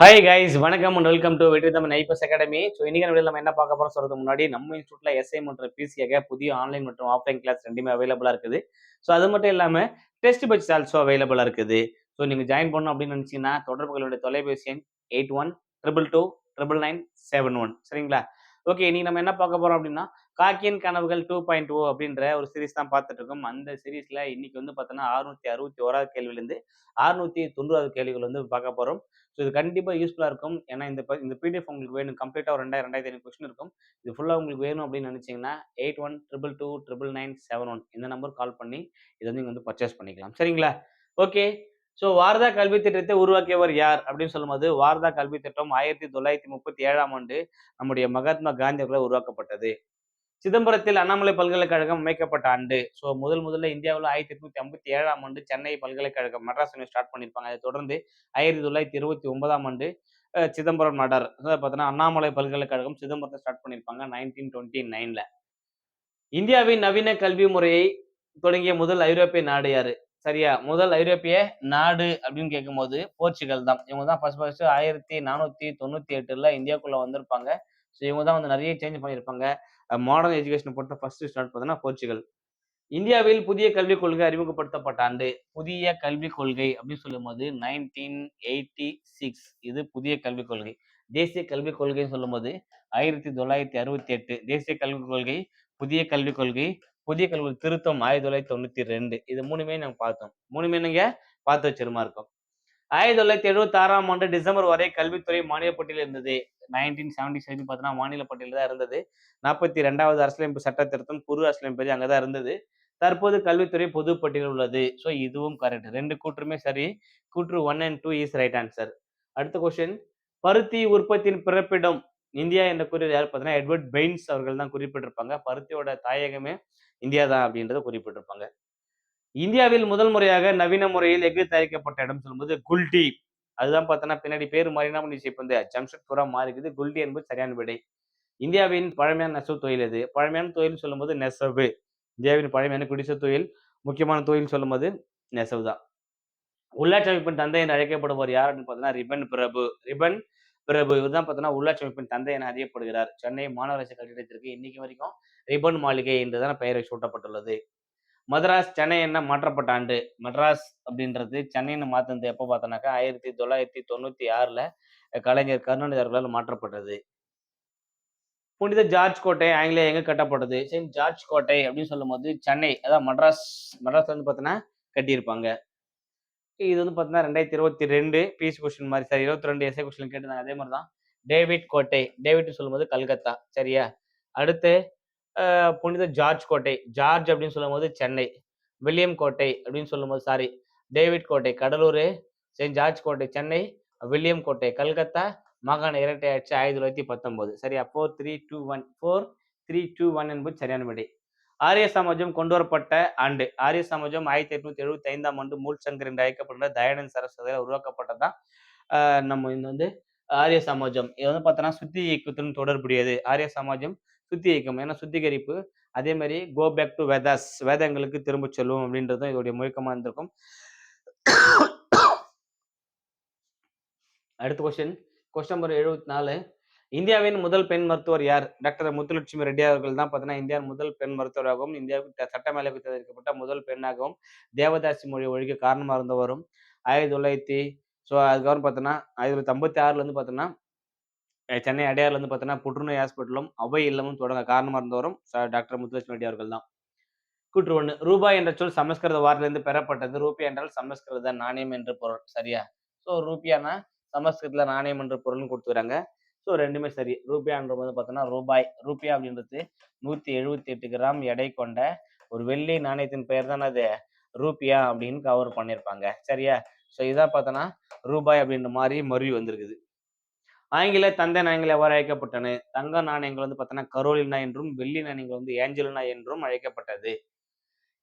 Hi guys வணக்கம் and welcome to Vetri Tamil IPS academy so இன்னைக்கு video நம்ம என்ன பார்க்க போறோம் சொல்றது முன்னாடி நம்ம இன்ஸ்டியூட்ல எஸ்ஐ மற்றும் பிசியாக புதிய ஆன்லைன் மற்றும் ஆஃப்லைன் கிளாஸ் ரெண்டுமே அவைலபிளா இருக்குது. ஸோ அது மட்டும் இல்லாம டெஸ்ட் பட்ச் ஆல்சோ அவைலபிளா இருக்குது. ஸோ நீங்க ஜாயின் பண்ணணும் அப்படின்னு நினைச்சீங்கன்னா தொடர்புகளுடைய தொலைபேசி எண் eight one triple two triple nine seven one சரிங்களா? ஓகே இன்னைக்கு நம்ம என்ன பார்க்க போறோம் அப்படின்னா காக்கியன் கனவுகள் டூ பாயிண்ட் ஓ அப்படின்ற ஒரு சீரிஸ் தான் பார்த்துட்டு இருக்கோம். அந்த சீரிஸ்ல இன்னைக்கு வந்து பார்த்தோன்னா அறுநூத்தி அறுபத்தி ஓராவது கேள்வியிலேருந்து அறுநூத்தி தொண்ணூறாவது கேள்விகள் வந்து பார்க்க போறோம். ஸோ இது கண்டிப்பாக யூஸ்ஃபுல்லாக இருக்கும். ஏன்னா இந்த ப- இந்த பிடிஎஃப் உங்களுக்கு வேணும். கம்ப்ளீட்டாக ஒரு ரெண்டாயிரம் ரெண்டாயிரத்தி ஐநூறு கொஸ்டின் இருக்கும். இது ஃபுல்லாக உங்களுக்கு வேணும் அப்படின்னு நினச்சிங்கன்னா eight one triple two triple nine seven one இந்த நம்பர் கால் பண்ணி இதை வந்து நீங்கள் வந்து பர்ச்சேஸ் பண்ணிக்கலாம். சரிங்களா? ஓகே ஸோ வாரதா கல்வி திட்டத்தை உருவாக்கியவர் யார்? அப்படின்னு சொல்லும்போது வாரதா கல்வி திட்டம் ஆயிரத்தி தொள்ளாயிரத்தி முப்பத்தி ஏழாம் ஆண்டு நம்முடைய மகாத்மா காந்தி அவர்களால் உருவாக்கப்பட்டது. சிதம்பரத்தில் அண்ணாமலை பல்கலைக்கழகம் அமைக்கப்பட்ட ஆண்டு. ஸோ முதல் முதல்ல இந்தியாவில் ஆயிரத்தி எட்நூத்தி ஐம்பத்தி ஏழாம் ஆண்டு சென்னை பல்கலைக்கழகம் மெட்ராஸ் யூனிவர்சிட்டி ஸ்டார்ட் பண்ணியிருப்பாங்க. அதை தொடர்ந்து ஆயிரத்தி தொள்ளாயிரத்தி இருபத்தி ஒன்பதாம் ஆண்டு சிதம்பரம் நடர். பார்த்தீங்கன்னா அண்ணாமலை பல்கலைக்கழகம் சிதம்பரத்தை ஸ்டார்ட் பண்ணியிருப்பாங்க நைன்டீன் டுவெண்ட்டி நைன்ல இந்தியாவின் நவீன கல்வி முறையை தொடங்கிய முதல் ஐரோப்பிய நாடு யாரு? சரியா? முதல் ஐரோப்பிய நாடு அப்படின்னு கேட்கும்போது போர்ச்சுகல் தான். இவங்க தான் ஃபர்ஸ்ட் ஃபர்ஸ்ட் ஆயிரத்தி நானூத்தி தொண்ணூத்தி எட்டுல இந்தியாக்குள்ள வந்திருப்பாங்க. ஸோ இவங்க தான் வந்து நிறைய சேஞ்ச் பண்ணியிருப்பாங்க. மாடர்ன் எஜுகேஷன் பொறுத்த ஃபர்ஸ்ட் ஸ்டார்ட் பார்த்தீங்கன்னா போர்ச்சுகல். இந்தியாவில் புதிய கல்விக் கொள்கை அறிமுகப்படுத்தப்பட்ட ஆண்டு புதிய கல்விக் கொள்கை அப்படின்னு சொல்லும்போது நைன்டீன் எயிட்டி சிக்ஸ் இது புதிய கல்விக் கொள்கை. தேசிய கல்விக் கொள்கைன்னு சொல்லும்போது ஆயிரத்தி தொள்ளாயிரத்தி அறுபத்தி எட்டு. தேசிய கல்விக் கொள்கை புதிய கல்விக் கொள்கை புதிய கல்வி திருத்தம் ஆயிரத்தி தொள்ளாயிரத்தி தொண்ணூத்தி ரெண்டு. இது மூணுமே நாங்கள் பார்த்தோம். மூணுமே நீங்க பார்த்து வச்சிருமா இருக்கும் ஆயிரத்தி தொள்ளாயிரத்தி எழுபத்தி ஆறாம் ஆண்டு டிசம்பர் வரை கல்வித்துறை மாநில பட்டியல் இருந்தது. நைன்டீன் செவன்டி செவன் பார்த்தீங்கன்னா மாநில பட்டியல் தான் இருந்தது. நாற்பத்தி ரெண்டாவது அரசியலமைப்பு சட்ட திருத்தம் குரு அரசியலமைப்பு அங்கே தான் இருந்தது. தற்போது கல்வித்துறை பொது பட்டியலில் உள்ளது. ஸோ இதுவும் கரெக்ட் ரெண்டு கூற்றுமே சரி. கூற்று one and two is right answer அடுத்த கொஸ்டின் பருத்தி உற்பத்தியின் பிறப்பிடம் இந்தியா என்ற குறியீடு யார் பார்த்தீங்கன்னா எட்வர்ட் பெயின்ஸ் அவர்கள் தான் குறிப்பிட்டிருப்பாங்க. பருத்தியோட தாயகமே இந்தியா தான் அப்படின்றத குறிப்பிட்டிருப்பாங்க. இந்தியாவில் முதல் முறையாக நவீன முறையில் எஃகு தயாரிக்கப்பட்ட இடம் சொல்லும்போது குல்டி. அதுதான் பார்த்தோன்னா பின்னாடி பேர் மாறினா முடிச்சு இப்போ இந்த ஜம்ஷெட்புரா மாறிக்குது குல்டி என்பது சரியான விடை. இந்தியாவின் பழமையான நெசவு தொழில் எது? பழமையான தொழில் சொல்லும்போது நெசவு. இந்தியாவின் பழமையான குடிசை தொழில் முக்கியமான தொழில் சொல்லும்போது நெசவு தான். உள்ளாட்சி அமைப்பின் தந்தை என்று அழைக்கப்படுவர் யார் அப்படின்னு பார்த்தீங்கன்னா ரிபன் பிரபு. ரிபன் பிரபு. இவர்தான் பார்த்தீங்கன்னா உள்ளாட்சி அமைப்பின் தந்தை என அறியப்படுகிறார். சென்னை மாநகராட்சி கட்டிடத்திற்கு இன்னைக்கு வரைக்கும் ரிபன் மாளிகை என்றுதான் பெயரை சூட்டப்பட்டுள்ளது. மதராஸ் சென்னை என்ன மாற்றப்பட்ட ஆண்டு? மெட்ராஸ் அப்படின்றது சென்னைன்னு மாற்றினது எப்போ பார்த்தோன்னாக்கா ஆயிரத்தி தொள்ளாயிரத்தி தொண்ணூத்தி ஆறுல கலைஞர் கருணாநிதி அவர்களால் மாற்றப்பட்டது. புனித ஜார்ஜ் கோட்டை ஆங்கிலேய எங்க கட்டப்பட்டது? செயின்ட் ஜார்ஜ் கோட்டை அப்படின்னு சொல்லும்போது சென்னை அதான் மெட்ராஸ் மெட்ராஸ் வந்து பார்த்தீங்கன்னா கட்டியிருப்பாங்க. இது வந்து பார்த்தீங்கன்னா ரெண்டாயிரத்தி இருபத்தி ரெண்டு பிஎஸ் கொஸ்டின் மாதிரி சார் இருபத்தி ரெண்டு எஸ்ஏ கொஸ்டின் கேட்டிருந்தாங்க அதே மாதிரி தான் டேவிட் கோட்டை டேவிட்னு சொல்லும்போது கல்கத்தா சரியா? அடுத்து புனித ஜார்ஜ் கோட்டை. ஜார்ஜ் அப்படின்னு சொல்லும்போது சென்னை. வில்லியம் கோட்டை அப்படின்னு சொல்லும்போது சாரி டேவிட் கோட்டை கடலூர் செயின்ட் ஜார்ஜ் கோட்டை சென்னை வில்லியம் கோட்டை கல்கத்தா மாகாண இரட்டை ஆட்சி ஆயிரத்தி தொள்ளாயிரத்தி பத்தொன்பது சரியா? Four three two one four three two one என்பது சரியான விடை. ஆரிய சமாஜம் கொண்டு வரப்பட்ட ஆண்டு. ஆரிய சமாஜம் ஆயிரத்தி எட்நூத்தி எழுபத்தி ஐந்தாம் ஆண்டு மூல் சங்கர் என்று அழைக்கப்படுகிற தயானந்த் சரஸ்வதியில் உருவாக்கப்பட்டதான் நம்ம இந்த வந்து ஆரிய சமாஜம். இது வந்து பார்த்தோன்னா சுத்தி இயக்கத்துடன் தொடர்புடையது. ஆரிய சமாஜம் சுத்தி இயக்கம் ஏன்னா சுத்திகரிப்பு அதே மாதிரி கோ பேக் டு வேதாஸ் வேதங்களுக்கு திரும்ப செல்வோம் அப்படின்றதும் இதோடைய முழுக்கமாக இருந்திருக்கும். அடுத்த கொஸ்டின் கொஸ்டின் நம்பர் எழுபத்தி நாலு. இந்தியாவின் முதல் பெண் மருத்துவர் யார்? டாக்டர் முத்துலட்சுமி ரெட்டி அவர்கள் தான் பார்த்தீங்கன்னா இந்தியாவின் முதல் பெண் மருத்துவராகவும் இந்தியாவுக்கு சட்ட சட்டமேலவை தேர்ந்தெடுக்கப்பட்ட முதல் பெண்ணாகவும் தேவதாசி மொழி ஒழிக்க காரணமாக இருந்தவரும். ஆயிரத்தி தொள்ளாயிரத்தி ஸோ அதுக்கப்புறம் பார்த்தோன்னா ஆயிரத்தி தொள்ளாயிரத்தி ஐம்பத்தி ஆறுலேருந்து பார்த்தோன்னா சென்னை அடையார்ல வந்து பார்த்தோன்னா புற்றுநோய் ஹாஸ்பிட்டலும் அவை இல்லமும் தொடங்க காரணமாக இருந்தவரும் டாக்டர் முத்துலட்சுமி ரெட்டி அவர்கள் தான். கூற்று ஒன்று ரூபாய் என்ற சொல் சமஸ்கிருத வாரிலிருந்து பெறப்பட்டது. ரூபியா என்றால் சமஸ்கிருத நாணயம் என்று பொருள் சரியா? ஸோ ரூபியானா சமஸ்கிருதத்துல நாணயம் என்ற பொருள்னு கொடுத்துக்கிறாங்க. ஸோ ரெண்டுமே சரி. ரூபியான்றது வந்து பார்த்தோன்னா ரூபாய். ரூபியா அப்படின்றது நூற்றி எழுபத்தி எட்டு கிராம் எடை கொண்ட ஒரு வெள்ளி நாணயத்தின் பெயர் தான் அது? ரூபியா அப்படின்னு கவர் பண்ணியிருப்பாங்க சரியா? ஸோ இதான் பார்த்தோன்னா ரூபாய் அப்படின்ற மாதிரி மருவி வந்திருக்குது. ஆங்கில தந்தை நாணயங்கள் எவ்வாறு அழைக்கப்பட்டன தங்க நாணயங்கள் வந்து பார்த்தோன்னா கரோலினா என்றும் வெள்ளி நாணயங்கள் வந்து ஏஞ்சலினா என்றும் அழைக்கப்பட்டது.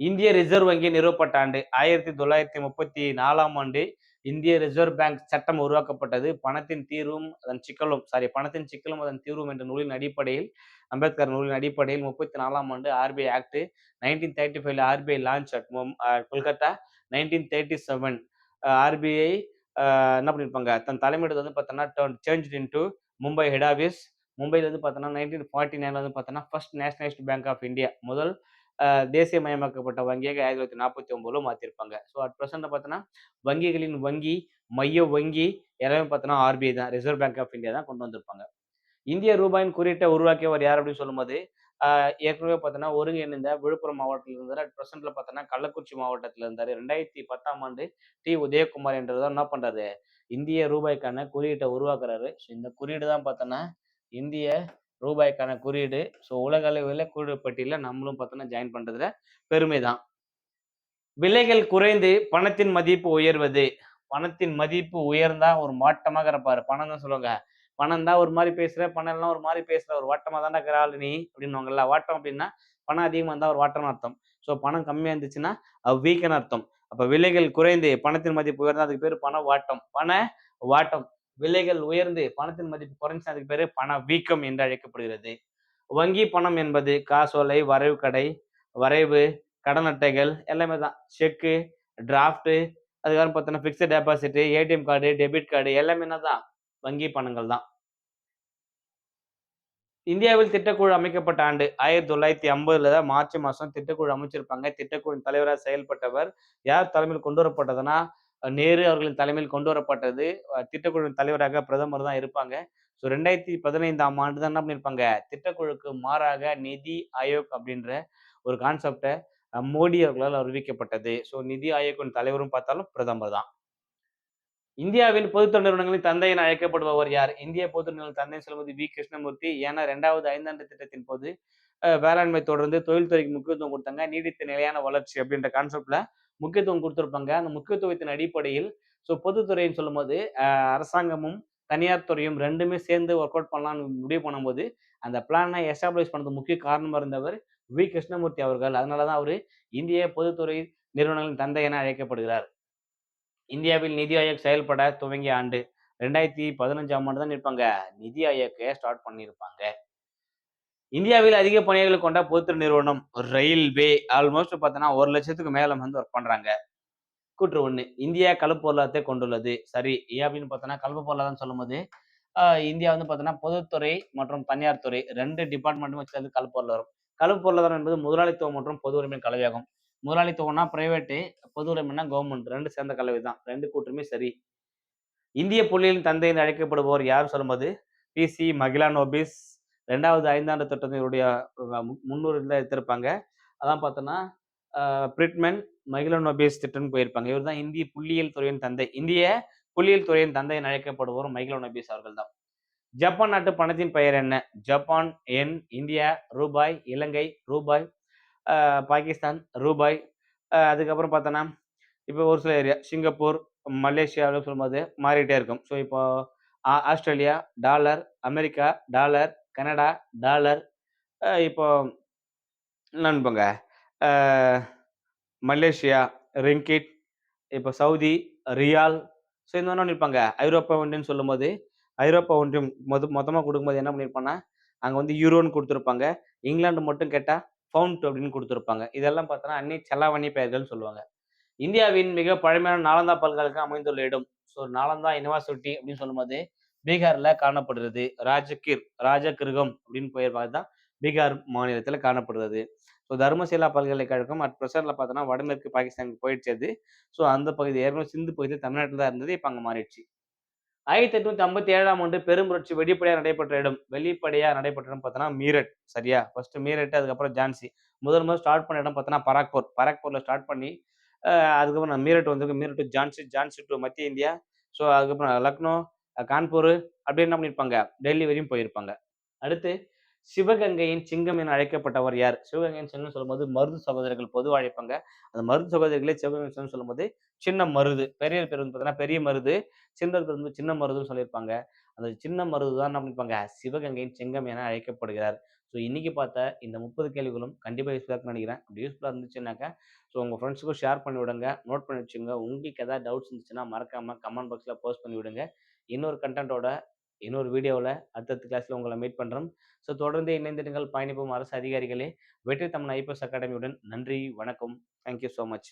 இந்திய ரிசர்வ் வங்கி நிறுவப்பட்ட ஆண்டு ஆயிரத்தி தொள்ளாயிரத்தி முப்பத்தி நாலாம் ஆண்டு இந்திய ரிசர்வ் பேங்க் சட்டம் உருவாக்கப்பட்டது. பணத்தின் தீர்வும் அதன் சிக்கலும் சாரி பணத்தின் சிக்கலும் அதன் தீர்வும் என்ற நூலின் அடிப்படையில் அம்பேத்கர் நூலின் அடிப்படையில் முப்பத்தி நாலாம் ஆண்டு ஆர்பிஐ ஆக்ட் நைன்டீன் தேர்ட்டி ஃபைவ்ல RBI launch at Kolkata nineteen thirty seven RBI என்ன பண்ணியிருப்பாங்க தன் தலைமையிடத்தை வந்து பார்த்தோன்னா change change into Mumbai head office மும்பையில் வந்து பார்த்தோன்னா நைன்டீன் ஃபார்ட்டி நைனில் வந்து பார்த்தோன்னா first nationalised bank of India முதல் தேசியமயமாக்கப்பட்ட வங்கியாக ஆயிரத்தி தொள்ளாயிரத்தி நாற்பத்தி ஒன்பதுல மாற்றிருப்பாங்க ஸோ அட் ப்ரெசென்ட் பார்த்தோன்னா வங்கிகளின் வங்கி மைய வங்கி எல்லாமே பார்த்தோன்னா ஆர்பிஐ தான். ரிசர்வ் பேங்க் ஆஃப் இந்தியா தான் கொண்டு வந்திருப்பாங்க. இந்திய ரூபாயின் குறியீட்டை உருவாக்கியவர் யார் அப்படின்னு சொல்லும்போது ஏற்கனவே பார்த்தோன்னா ஒருங்கிணைந்த விழுப்புரம் மாவட்டத்தில் இருந்தார். அட் ப்ரெசென்ட்ல பார்த்தோன்னா கள்ளக்குறிச்சி மாவட்டத்தில் இருந்தார். ரெண்டாயிரத்தி பத்தாம் ஆண்டு டி. உதயகுமார் என்றவர் என்ன பண்றாரு? இந்திய ரூபாய்க்கான குறியீட்டை உருவாக்குறாரு. ஸோ இந்த குறியீடு தான் பார்த்தோன்னா இந்திய ரூபாய்க்கான குறியீடு. ஸோ உலக அளவில் குறியீடு பட்டியலில் நம்மளும் பார்த்தோன்னா ஜாயின் பண்றதுல பெருமை தான். விலைகள் குறைந்து பணத்தின் மதிப்பு உயர்வது. பணத்தின் மதிப்பு உயர்ந்தா ஒரு மாட்டமாக இருப்பாரு. பணம் தான் சொல்லுவாங்க. பணம் தான் ஒரு மாதிரி பேசுற பணம் எல்லாம் ஒரு மாதிரி பேசுற ஒரு வாட்டமா தானே இருக்கிற நீ அப்படின்னுவாங்கல்ல. வாட்டம் அப்படின்னா பணம் அதிகமாக இருந்தால் ஒரு வாட்டம் அர்த்தம். ஸோ பணம் கம்மியாக இருந்துச்சுன்னா வீக்கன் அர்த்தம். அப்போ விலைகள் குறைந்து பணத்தின் மதிப்பு உயர்ந்தால் அதுக்கு பேர் பண வாட்டம். பண வாட்டம். விலைகள் உயர்ந்து பணத்தின் மதிப்பு குறைஞ்சு அதுக்கு பேர் பண வீக்கம் என்று அழைக்கப்படுகிறது. வங்கி பணம் என்பது காசோலை வரைவு கடை வரைவு கடன் அட்டைகள் எல்லாமே தான். செக்கு டிராஃப்ட்டு அதுக்கப்புறம் பார்த்தோன்னா fixed deposit ATM card debit card எல்லாமே என்ன தான் வங்கி பணங்கள் தான். இந்தியாவில் திட்டக்குழு அமைக்கப்பட்ட ஆண்டு ஆயிரத்தி தொள்ளாயிரத்தி ஐம்பதுல தான் மார்ச் மாதம் திட்டக்குழு அமைச்சிருப்பாங்க. திட்டக்குழு தலைவராக செயல்பட்டவர் யார்? தலைமையில் கொண்டு வரப்பட்டதுன்னா நேரு அவர்களின் தலைமையில் கொண்டு வரப்பட்டது. திட்டக்குழுவின் தலைவராக பிரதமர் தான் இருப்பாங்க. ஸோ ரெண்டாயிரத்தி பதினைந்தாம் ஆண்டு தான் என்ன பண்ணியிருப்பாங்க திட்டக்குழுக்கு மாறாக நிதி ஆயோக் அப்படின்ற ஒரு கான்செப்டை மோடி அவர்களால் அறிவிக்கப்பட்டது. ஸோ நிதி ஆயோக்கின் தலைவரும் பார்த்தாலும் பிரதமர் தான். இந்தியாவின் பொதுத்துறை நிறுவனங்களின் தந்தை என அழைக்கப்படுபவர் யார்? இந்திய பொதுத்துறை நிறுவன தந்தை சொல்லும்போது வி கிருஷ்ணமூர்த்தி. ஏன்னா ரெண்டாவது ஐந்தாண்டு திட்டத்தின் போது வேளாண்மை தொடர்ந்து தொழில்துறைக்கு முக்கியத்துவம் கொடுத்தாங்க. நீடித்த நிலையான வளர்ச்சி அப்படின்ற கான்செப்ட்ல முக்கியத்துவம் கொடுத்துருப்பாங்க. அந்த முக்கியத்துவத்தின் அடிப்படையில் ஸோ பொதுத்துறைன்னு சொல்லும்போது அரசாங்கமும் தனியார் துறையும் ரெண்டுமே சேர்ந்து ஒர்க் அவுட் பண்ணலாம்னு முடிவு பண்ணும்போது அந்த பிளானை எஸ்டாப்ளிஷ் பண்ணது முக்கிய காரணமாக இருந்தவர் வி கிருஷ்ணமூர்த்தி அவர்கள். அதனால தான் அவர் இந்திய பொதுத்துறை நிறுவனங்களின் தந்தை என அழைக்கப்படுகிறார். இந்தியாவில் நிதி ஆயோக் செயல்பட துவங்கிய ஆண்டு ரெண்டாயிரத்தி பதினஞ்சாம் ஆண்டு தான் இருப்பாங்க நிதி ஆயோக்கை ஸ்டார்ட் பண்ணியிருப்பாங்க. இந்தியாவில் அதிக பணியாளர்கள் கொண்ட பொதுத்துறை நிறுவனம் ரயில்வே ஆல்மோஸ்ட் பார்த்தோன்னா ஒரு லட்சத்துக்கு மேல வந்து ஒர்க் பண்றாங்க. கூற்று ஒன்று இந்தியா கலப்பு பொருளாதாரத்தை கொண்டுள்ளது. சரி ஏன் அப்படின்னு பார்த்தோன்னா கலப்பு பொருளாதாரம் சொல்லும்போது இந்தியா வந்து பார்த்தோன்னா பொதுத்துறை மற்றும் தனியார் துறை ரெண்டு டிபார்ட்மெண்ட்டும் வச்சு கலப்பு பொருளாதாரம். கலப்பு பொருளாதாரம் என்பது முதலாளித்துவம் மற்றும் பொது உரிமை கலவையாகும். முதலாளித்துவம்னா பிரைவேட்டு பொது உரிமைனா கவர்மெண்ட் ரெண்டு சேர்ந்த கலவை தான். ரெண்டு கூட்டுமே சரி. இந்திய புள்ளியின் தந்தை என்று அழைக்கப்படுபவர் யார் சொல்லும்போது? பிசி மகிழா நோபிஸ் ரெண்டாவது ஐந்தாண்டு திட்டத்தினுடைய முன்னூறுல எடுத்திருப்பாங்க. அதான் பார்த்தோன்னா பிரிட்மென் மகிழா நோபிஸ் திட்டம் போயிருப்பாங்க. இவர் தான் இந்திய புள்ளியியல் துறையின் தந்தை. இந்திய புள்ளியியல் துறையின் தந்தை என்று அழைக்கப்படுவோர் மகிழா நோபிஸ் அவர்கள் தான். ஜப்பான் நாட்டு பணத்தின் பெயர் என்ன? ஜப்பான் என் இந்தியா ரூபாய் இலங்கை ரூபாய் பாகிஸ்தான் ரூபாய் அதுக்கப்புறம் பார்த்தோன்னா இப்போ ஒரு சில ஏரியா சிங்கப்பூர் மலேசியா அப்படின்னு சொல்லும்போது மாறிட்டே இருக்கும். ஸோ இப்போ Australia dollar America dollar Canada dollar இப்போ நண்பங்க? மலேசியா ரிங்கிட் இப்போ சவுதி ரியால் ஸோ இந்த ஒன்று இருப்பாங்க ஐரோப்பா ஒன்றியம் சொல்லும்போது ஐரோப்பா ஒன்றியம் மொத மொத்தமாக கொடுக்கும்போது என்ன பண்ணியிருப்பாங்கன்னா அங்கே வந்து யூரோன்னு கொடுத்துருப்பாங்க. இங்கிலாந்து மட்டும் கேட்டால் ஃபவுண்ட் அப்படின்னு கொடுத்துருப்பாங்க. இதெல்லாம் பார்த்தோன்னா அன்னை செல்லாவணி பெயர்கள்னு சொல்லுவாங்க. இந்தியாவின் மிக பழமையான நாலந்தா பல்கலைக்கழகம் அமைந்துள்ள இடம். ஸோ நாலந்தா யூனிவர்சிட்டி அப்படின்னு சொல்லும்போது பீகார்ல காணப்படுறது. ராஜகிர் ராஜகிருகம் அப்படின்னு பெயர் தான் பீகார் மாநிலத்தில் காணப்படுறது. ஸோ தர்மசீலா பல்கலைக்கழகம் அட் ப்ரெசென்ட்ல பார்த்தோன்னா வடமேற்கு பாகிஸ்தானுக்கு போயிடுச்சது ஸோ அந்த பகுதி ஏற்கனவே சிந்து பகுதி தமிழ்நாட்டில் தான் இருந்தது. இப்போ அங்கே மாறிடுச்சு. ஆயிரத்தி எட்நூத்தி ஐம்பத்தி ஏழாம் ஆண்டு பெரும் புரட்சி வெளிப்படையாக நடைபெற்ற இடம் வெளிப்படையாக நடைபெற்ற இடம் பார்த்தோன்னா மீரட் சரியா? ஃபர்ஸ்ட் மீரட் அதுக்கப்புறம் ஜான்சி. முதல் முதல் ஸ்டார்ட் பண்ண இடம் பார்த்தோன்னா பராக்பூர். பராக்பூர்ல ஸ்டார்ட் பண்ணி அதுக்கப்புறம் மீரட் வந்திருக்கு மீரட் டு ஜான்சி ஜான்சி டு மத்திய இந்தியா. ஸோ அதுக்கப்புறம் லக்னோ கான்பூர் அப்படி என்ன பண்ணியிருப்பாங்க? டெல்லி வரையும் போயிருப்பாங்க. அடுத்து சிவகங்கையின் சிங்கம் என அழைக்கப்பட்டவர் யார்? சிவகங்கையின் சிங்கம் சொல்லும்போது மருது சகோதரர்கள் பொதுவாக அழைப்பாங்க. அந்த மருது சகோதரிகளே சிவகங்கை சிங்கம் சொல்லும்போது சின்ன மருது பெரிய பேர் வந்து பார்த்தீங்கன்னா பெரிய மருது சின்ன பேர் வந்து சின்ன மருதுன்னு சொல்லியிருப்பாங்க. அந்த சின்ன மருது தான் என்ன பண்ணிப்பாங்க சிவகங்கையின் சிங்கம் என அழைக்கப்படுகிறார். ஸோ இன்னைக்கு பார்த்த இந்த முப்பது கேள்விகளும் கண்டிப்பாக யூஸ்ஃபுல்லாக நினைக்கிறேன். அப்படி யூஸ்ஃபுல்லாக இருந்துச்சுன்னாக்கா ஸோ உங்கள் ஃப்ரெண்ட்ஸுக்கும் ஷேர் பண்ணி விடுங்க. நோட் பண்ணி வச்சுங்க உங்களுக்கு எதாவது டவுட்ஸ் இருந்துச்சுன்னா மறக்காமல் கமெண்ட் பாக்ஸில் போஸ்ட் பண்ணி விடுங்க. இன்னொரு கண்டென்ட்டோட இன்னொரு வீடியோவில் அடுத்தடுத்த கிளாஸில் உங்களை மீட் பண்ணுறோம் ஸோ தொடர்ந்து இணைந்திருங்கள் பயணிப்போம் அரசு அதிகாரிகளே. வெற்றி தமிழ் ஐபிஎஸ் அகாடமியுடன் நன்றி வணக்கம். Thank you so much